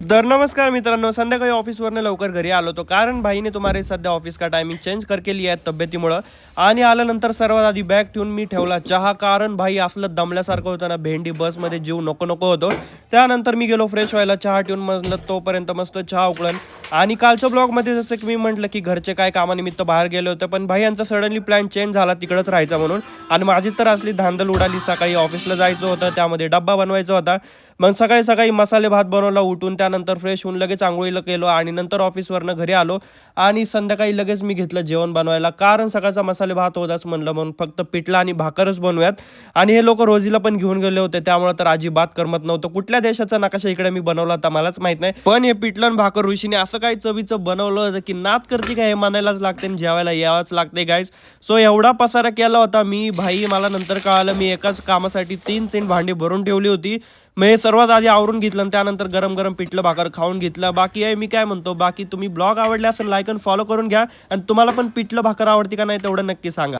दर नमस्कार मित्रांनो संध्याकाळी ऑफिसवरनं लवकर घरी आलो तो कारण भाईने तुम्हाला सध्या ऑफिस का टायमिंग चेंज करके लिया आहे तब्येतीमुळं आणि आल्यानंतर सर्वात आधी बॅग ठेवून मी ठेवला चहा कारण भाई असलं दमल्यासारखं होतं ना भेंडी बसमध्ये जीव नको नको होतो. त्यानंतर मी गेलो फ्रेश व्हायला चहा ठेवून मजलं तोपर्यंत मस्त चहा उकळण. आणि कालच्या ब्लॉगमध्ये जसं की मी म्हटलं की घरचे काय कामानिमित्त बाहेर गेले होते पण भाई यांचा सडनली प्लॅन चेंज झाला तिकडंच राहायचा म्हणून. आणि माझी तर असली धांदल उडाली सकाळी ऑफिसला जायचं होतं त्यामध्ये डब्बा बनवायचा होता. मग सकाळी सकाळी मसाले भात बनवला उठून त्यानंतर फ्रेश होऊन लगेच आंघोळीला गेलो आणि नंतर ऑफिसवरनं घरी आलो. आणि संध्याकाळी लगेच मी घेतलं जेवण बनवायला कारण सकाळचा मसाले भात होताच म्हणलं म्हणून फक्त पिठला आणि भाकरच बनवूयात. आणि हे लोक रोजीला पण घेऊन गेले होते त्यामुळे तर अजिबात करमत नव्हतं. कुठल्या देशाचा नकाशा इकडे मी बनवला होता मलाच माहीत नाही. पण हे पिटलन भाकर ऋषीने असं काही चवीचं बनवलं होतं की नात करते का हे मानायलाच लागते आणि जेवायला यावंच लागते गाईज सो एवढा पसारा केला होता मी. भाई मला नंतर कळालं मी एकाच कामासाठी तीन तीन भांडी भरून ठेवली होती. मी सर्वात आधी आवरून घेतलं आणि त्यानंतर गरम गरम पिठलं भाकर खाऊन घेतलं. बाकी आहे मी काय म्हणतो? बाकी तुम्ही ब्लॉग आवडले असेल लाईक आणि फॉलो करून घ्या. आणि तुम्हाला पण पिठलं भाकर आवडते का नाही तेवढं नक्की सांगा.